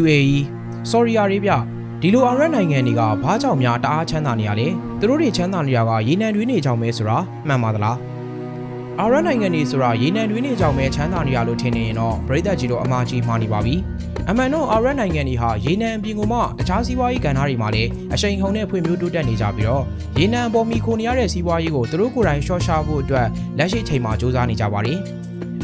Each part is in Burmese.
UAE ဆော်ဒီအာရေဗျဒီလိုအာရပ်နိုင်ငံတွေကဘာကြောင့်များတအားချမ်းသာနေရလဲသူတို့တွေချမ်းသာနေတာကရေနံတွင်းနေကြောင်ပဲဆိုတာမှန်ပါသလားအာရပ်နိုင်ငံတွေဆိုတာရေနံတွင်းနေကြောင်ပဲချမ်းသာနေရလို့ထင်နေရင်တော့ပြည်သက်ကြီးတို့အမှားကြီးမှားနေပါပြီအမှန်တော့အာရပ်နိုင်ငံတွေဟာရေနံအပြင်ကမှတခြားစီးပွားရေးကဏ္ဍတွေမှာလည်းအရှိန်ဟုန်နဲ့ဖွံ့ဖြိုးတိုးတက်နေကြပြီးတော့ရေနံအပေါ်မီခိုနေရတဲ့စီးပွားရေးကိုသူတို့ကိုယ်တိုင်ရှော့ရှာဖို့အတွက်လက်ရှိချိန်မှာစ조사နေကြပါတယ်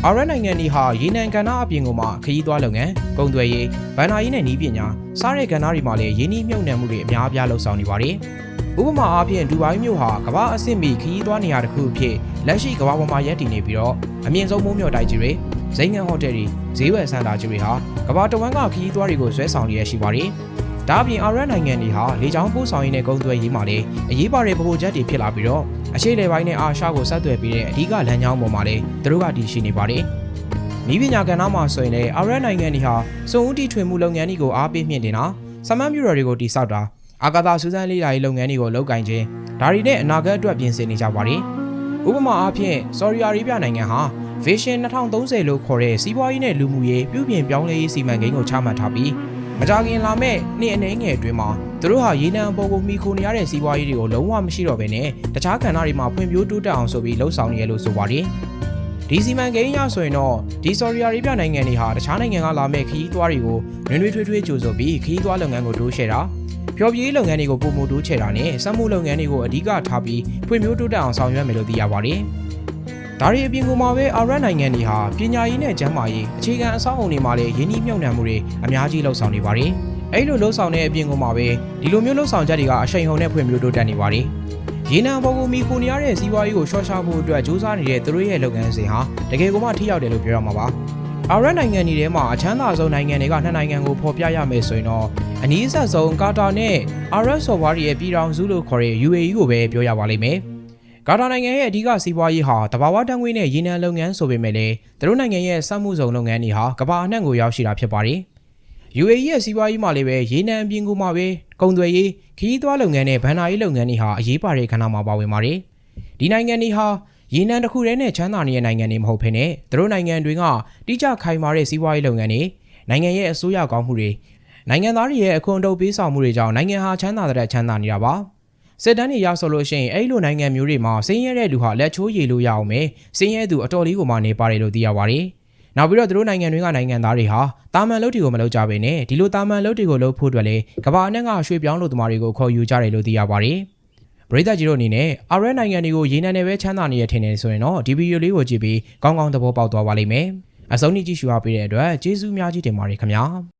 အာရပ်နိုင်ငံတွေဟာရေနံကဏ္ဍအပြင်ကမှခရီးသွားလုပ်ငန်း၊ကုန်သွယ်ရေး၊ဗန်နာရေးနဲ့နည်းပညာစားတဲ့ကဏ္ဍတွေမှာလည်းရင်းနှီးမြှုပ်နှံမှုတွေအများအပြားလှုပ်ဆောင်နေပါတယ်။ဥပမာအားဖြင့်ဒူဘိုင်းမြို့ဟာကမ္ဘာအဆင့်မီခရီးသွားနေရာတစ်ခုအဖြစ်လက်ရှိကမ္ဘာပေါ်မှာရပ်တည်နေပြီးတော့အမြင့်ဆုံးမိုးမျှော်တိုက်ကြီးတွေ၊ဇိမ်ငံဟိုတယ်တွေ၊ဈေးဝယ်စင်တာကြီးတွေဟာကမ္ဘာတဝန်းကခရီးသွားတွေကိုဆွဲဆောင်လျက်ရှိပါတယ်။ ဒါအပြင်အာရပ်နိုင်ငံတွေဟာလေကြောင်းပို့ဆောင်ရေးနဲ့ကုန်သွယ်ရေးမှာလည်းအရေးပါတဲ့ဗဟိုချက်တွေဖြစ်လာပြီးတော့အရှိလေပိုင်းနဲ့အာရှကိုဆက်သွယ်ပြီးတဲ့အဓိကလမ်းကြောင်းပေါ်မှာလည်းသူတို့ကတည်ရှိနေပါတယ်။ဤပညာကဏ္ဍမှာဆိုရင်လည်းအာရပ်နိုင်ငံတွေဟာစုံဦးတီထွင်မှုလုပ်ငန်းတွေကိုအားပေးမြင့်တင်တာစမတ်မြူရတွေကိုတိစောက်တာအာကာသစူးစမ်းလေ့လာရေးလုပ်ငန်းတွေကိုလုပ်ကိုင်ခြင်းဒါတွေနဲ့အနာဂတ်အတွက်ပြင်ဆင်နေကြပါတယ်။ဥပမာအားဖြင့်ဆော်ဒီအာရေဗျနိုင်ငံဟာ Vision 2030လို့ခေါ်တဲ့စီးပွားရေးနဲ့လူမှုရေးပြုပြင်ပြောင်းလဲရေးစီမံကိန်းကိုချမှတ်ထားပြီး မကြခင်လာမဲ့နှစ်အနေငယ်အတွင်းမှာသူတို့ဟာရေနံအပေါ်ကိုမိခိုနေရတဲ့စီးပွားရေးတွေကိုလုံးဝမရှိတော့ဘဲနဲ့တခြားကဏ္ဍတွေမှာဖွံ့ဖြိုးတိုးတက်အောင်ဆိုပြီးလှုံ့ဆော်နေရလို့ဆိုပါတယ်ဒီစီမံကိန်းအရဆိုရင်တော့ဒီဆော်ဒီအာရေဗျနိုင်ငံတွေဟာတခြားနိုင်ငံကလာမဲ့ခရီးသွားတွေကိုနွေနွေထွေးထွေးကြိုဆိုပြီးခရီးသွားလုပ်ငန်းကိုတိုးချဲ့တာဖျော်ဖြေရေးလုပ်ငန်းတွေကိုပုံမှုတိုးချဲ့တာနဲ့စက်မှုလုပ်ငန်းတွေကိုအဓိကထားပြီးဖွံ့ဖြိုးတိုးတက်အောင်ဆောင်ရွက်မယ်လို့သိရပါတယ် ဒါရီအပြင်ကမှာပဲအာရပ်နိုင်ငံတွေဟာပညာရေးနဲ့ကျန်းမာရေးအခြေခံအဆောက်အုံတွေမှာလည်းယင်းနှိမ့်မြုံနှံမှုတွေအများကြီးလှုပ်ဆောင်နေပါတယ်။အဲ့လိုလှုပ်ဆောင်တဲ့အပြင်ကမှာပဲဒီလိုမျိုးလှုပ်ဆောင်ချက်တွေကအရှိန်ဟုန်နဲ့ဖွံ့ဖြိုးတိုးတက်နေပါတယ်။ရေနံဘော်ကိုမီခိုနေရတဲ့စီးပွားရေးကိုရှော့ချဖို့အတွက်စ조사နေတဲ့သူတို့ရဲ့လုပ်ငန်းစဉ်ဟာတကယ်ကိုမှထိရောက်တယ်လို့ပြောရမှာပါ။အာရပ်နိုင်ငံတွေထဲမှာအချမ်းသာဆုံးနိုင်ငံတွေကနှစ်နိုင်ငံကိုဖော်ပြရမယ်ဆိုရင်တော့အနည်းဆက်ဆုံးကာတာနဲ့အာရပ်ဆော်ဘွားတွေရဲ့ပြည်ထောင်စုလို့ခေါ်တဲ့ UAE ကိုပဲပြောရပါလိမ့်မယ်။ ကာတာနိုင်ငံရဲ့အဓိကစီးပွားရေးဟာတဘာဝတံငွေနဲ့ရေနံလုပ်ငန်းဆိုပေမဲ့လည်းသူတို့နိုင်ငံရဲ့စက်မှုဆောင်လုပ်ငန်းတွေဟာကမ္ဘာအနှံ့ကိုရောက်ရှိတာဖြစ်ပါတယ်။ UAE ရဲ့စီးပွားရေးမှာလည်းပဲရေနံအပြင်ကူမှာပဲကုန်သွယ်ရေးခရီးသွားလုပ်ငန်းနဲ့ဗန်နာရေးလုပ်ငန်းတွေဟာအရေးပါတဲ့ခဏမှာပါဝင်ပါတယ်။ဒီနိုင်ငံတွေဟာရေနံတစ်ခုတည်းနဲ့ချမ်းသာနေတဲ့နိုင်ငံတွေမဟုတ်ဘဲနဲ့သူတို့နိုင်ငံတွေကတိကျခိုင်မာတဲ့စီးပွားရေးလုပ်ငန်းတွေနိုင်ငံရဲ့အစိုးရကောင်းမှုတွေနိုင်ငံသားတွေရဲ့အခွန်အတုပ်ပေးဆောင်မှုတွေကြောင့်နိုင်ငံဟာချမ်းသာတဲ့ချမ်းသာနေတာပါ။ စစ်တမ်းတွေရဆိုလို့ရှိရင်အဲ့လိုနိုင်ငံမျိုးတွေမှာဆင်းရဲတဲ့လူဟာလက်ချိုးရည်လို့ရအောင်မယ်ဆင်းရဲသူအတော်လေးကိုမှနေပါတယ်လို့သိရပါတယ်။နောက်ပြီးတော့သူတို့နိုင်ငံတွေကနိုင်ငံသားတွေဟာတာမန်လုပ်တွေကိုမလုပ်ကြဘဲနဲ့ဒီလိုတာမန်လုပ်တွေကိုလုပ်ဖို့အတွက်လေကမ္ဘာအနှံ့ကရွှေ့ပြောင်းလို့သမားတွေကိုခေါ်ယူကြတယ်လို့သိရပါတယ်။ပရိသတ်ကြီးတို့အနေနဲ့အာရက်နိုင်ငံတွေကိုရေနံနဲ့ပဲချမ်းသာနေရထင်တယ်ဆိုရင်တော့ဒီဗီဒီယိုလေးကိုကြည့်ပြီးကောင်းကောင်းသဘောပေါက်သွားပါလိမ့်မယ်။အဆုံးထိကြည့်ရှုအားပေးတဲ့အတွက်ကျေးဇူးများကြီးတင်ပါတယ်ခင်ဗျာ။